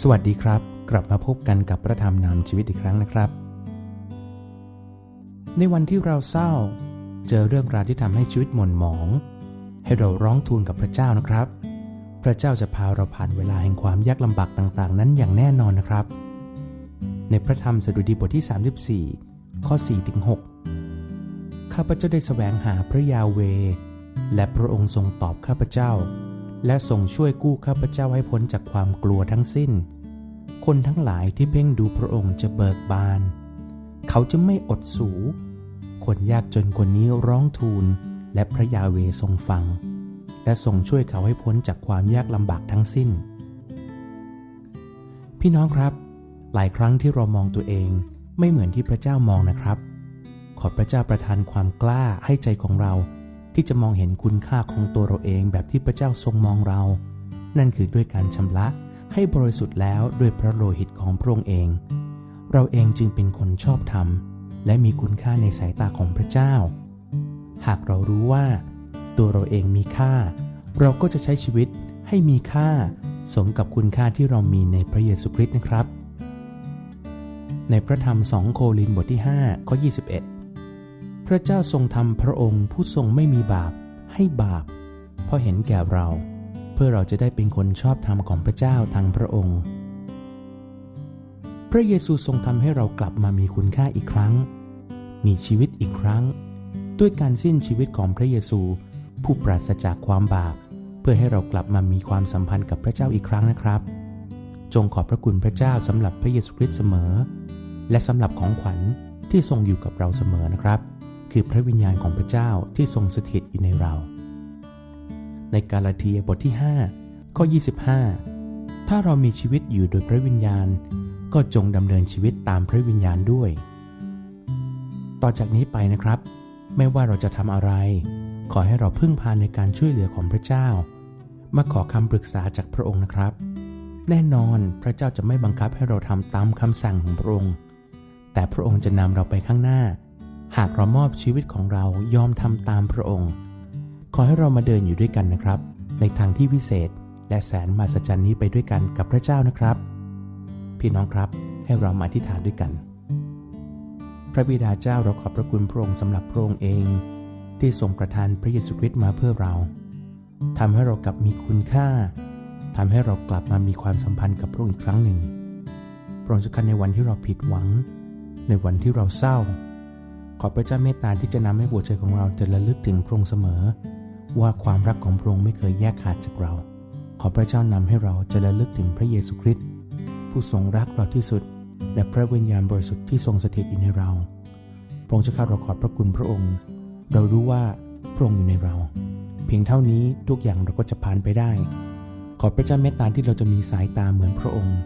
สวัสดีครับ กลับมาพบกันกับพระธรรมนำชีวิตอีกครั้งนะครับ ในวันที่เราเศร้า เจอเรื่องราวที่ทำให้ชีวิตหม่นหมอง ให้เราร้องทูลกับพระเจ้านะครับ พระเจ้าจะพาเราผ่านเวลาแห่งความยากลำบากต่างๆ นั้นอย่างแน่นอนนะครับ ในพระธรรมสดุดีบทที่ 34 ข้อ4ถึง6ข้าพเจ้าได้แสวงหาพระยาเว และพระองค์ทรงตอบข้าพเจ้า และทรงช่วยกู้ข้าพเจ้าให้พ้นจากความกลัวทั้งสิ้น คนทั้งหลายที่เพ่งดูพระองค์จะเบิกบาน เขาจะไม่อดสู คนยากจนคนนี้ร้องทูลและพระยาเวทรงฟัง และทรงช่วยเขาให้พ้นจากความยากลำบากทั้งสิ้น พี่น้องครับ หลายครั้งที่เรามองตัวเองไม่เหมือนที่พระเจ้ามองนะครับ ขอพระเจ้าประทานความกล้าให้ใจของเรา ที่จะมองเห็นคุณค่าของตัวเราเองแบบที่พระเจ้าทรงมองเรา นั่นคือด้วยการชำระให้บริสุทธิ์แล้วด้วยพระโลหิตของพระองค์เอง เราเองจึงเป็นคนชอบธรรม และมีคุณค่าในสายตาของพระเจ้า หากเรารู้ว่า ตัวเราเองมีค่า เราก็จะใช้ชีวิตให้มีค่า สมกับคุณค่าที่เรามีในพระเยซูคริสต์นะครับ ในพระธรรม 2 โครินธ์บทที่5ข้อ21 ระเจ้าทรงทำพระองค์ผู้ทรงไม่มีบาปให้บาป เพราะเห็นแก่เรา เพื่อเราจะได้เป็นคนชอบธรรมของพระเจ้าทางพระองค์ พระเยซูทรงทำให้เรากลับมามีคุณค่าอีกครั้ง มีชีวิตอีกครั้ง ด้วยการสิ้นชีวิตของพระเยซู ผู้ปราศจากความบาป เพื่อให้เรากลับมามีความสัมพันธ์กับพระเจ้าอีกครั้งนะครับ จงขอบพระคุณพระเจ้าสำหรับพระเยซูคริสต์เสมอ และสำหรับของขวัญที่ทรงอยู่กับเราเสมอนะครับ คือพระวิญญาณของพระเจ้าที่ทรงสถิตอยู่ในเรา ในกาลาเทียบทที่ 5 ข้อ 25 ถ้าเรามีชีวิตอยู่โดยพระวิญญาณ ก็จงดำเนินชีวิตตามพระวิญญาณด้วย ต่อจากนี้ไปนะครับ ไม่ว่าเราจะทำอะไร ขอให้เราพึ่งพาในการช่วยเหลือของพระเจ้า มาขอคำปรึกษาจากพระองค์นะครับ แน่นอนพระเจ้าจะไม่บังคับให้เราทำตามคำสั่งของพระองค์ แต่พระองค์จะนำเราไปข้างหน้า หากเรามอบชีวิตของเรายอมทำตามพระองค์ ขอให้เรามาเดินอยู่ด้วยกันนะครับ ในทางที่วิเศษ และแสนมหัศจรรย์นี้ไปด้วยกันกับพระเจ้านะครับ พี่น้องครับให้เรามาอธิษฐานด้วยกัน พระบิดาเจ้าเราขอบพระคุณพระองค์สำหรับพระองค์เอง ที่ทรงประทานพระเยซูคริสต์มาเพื่อเราทำให้เรากลับมีคุณค่าทำให้เรากลับมามีความสัมพันธ์กับพระองค์อีกครั้งหนึ่งโปรดจะกันในวันที่เราผิดหวัง ในวันที่เราเศร้า ขอพระเจ้าเมตตาที่จะนำให้หัวใจของเราจะระลึกถึงพระองค์เสมอ ว่าความรักของพระองค์ไม่เคยแยกขาดจากเรา ขอพระเจ้านำให้เราจะระลึกถึงพระเยซูคริสต์ผู้ทรงรักเราที่สุด และพระวิญญาณบริสุทธิ์ที่ทรงสถิตอยู่ในเราพระองค์จะข้าเราขอบพระคุณพระองค์ เรารู้ว่าพระองค์อยู่ในเรา เพียงเท่านี้ทุกอย่างเราก็จะผ่านไปได้ ขอพระเจ้าเมตตาที่เราจะมีสายตาเหมือนพระองค์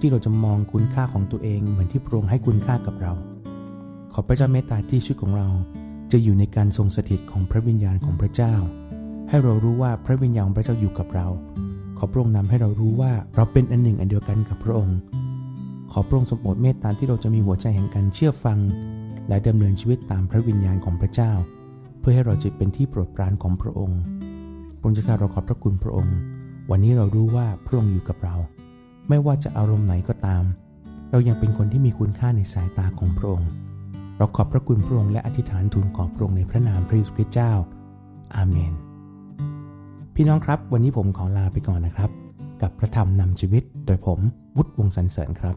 ที่เราจะมองคุณค่าของตัวเองเหมือนที่พระองค์ให้คุณค่ากับเรา ขอพระเจ้าเมตตาที่ชีวิตของเรา จะอยู่ในการทรงสถิตของพระวิญญาณของพระเจ้า ให้เรารู้ว่าพระวิญญาณของพระเจ้าอยู่กับเรา ขอพระองค์นำให้เรารู้ว่าเราเป็นอันหนึ่งอันเดียวกันกับพระองค์ ขอพระองค์ทรงโปรดเมตตาที่เราจะมีหัวใจแห่งการเชื่อฟัง และดำเนินชีวิตตามพระวิญญาณของพระเจ้า เพื่อให้เราจะเป็นที่โปรดปรานของพระองค์พระองค์จะข้าเราขอบพระคุณพระองค์ วันนี้เรารู้ว่าพระองค์อยู่กับเรา ไม่ว่าจะอารมณ์ไหนก็ตาม เรายังเป็นคนที่มีคุณค่าในสายตาของพระองค์ เราขอบพระคุณพระองค์และอธิษฐานทูลขอพระองค์ในพระนามพระเยซูคริสต์เจ้า อาเมน พี่น้องครับ วันนี้ผมขอลาไปก่อนนะครับ กับพระธรรมนำชีวิตโดยผมวุฒิวงศ์สันเสริญครับ